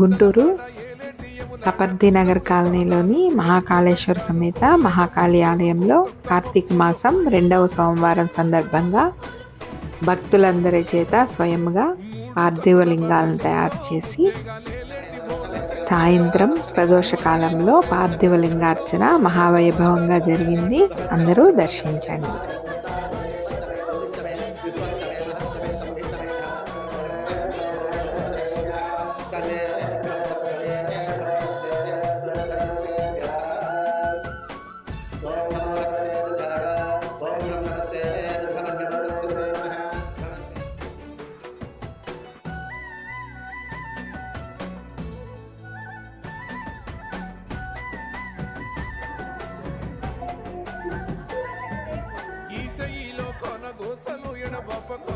గుంటూరు తపర్ది నగర్ కాలనీలోని మహాకాళేశ్వర సమేత మహాకాళి ఆలయంలో కార్తీక మాసం రెండవ సోమవారం సందర్భంగా భక్తులందరి చేత స్వయంగా పార్థివ లింగాలను తయారు చేసి సాయంత్రం ప్రదోష కాలంలో పార్థివ లింగార్చన మహావైభవంగా జరిగింది. అందరూ దర్శించండి. ఈశయిలో కొనగోసలు ఎడబపక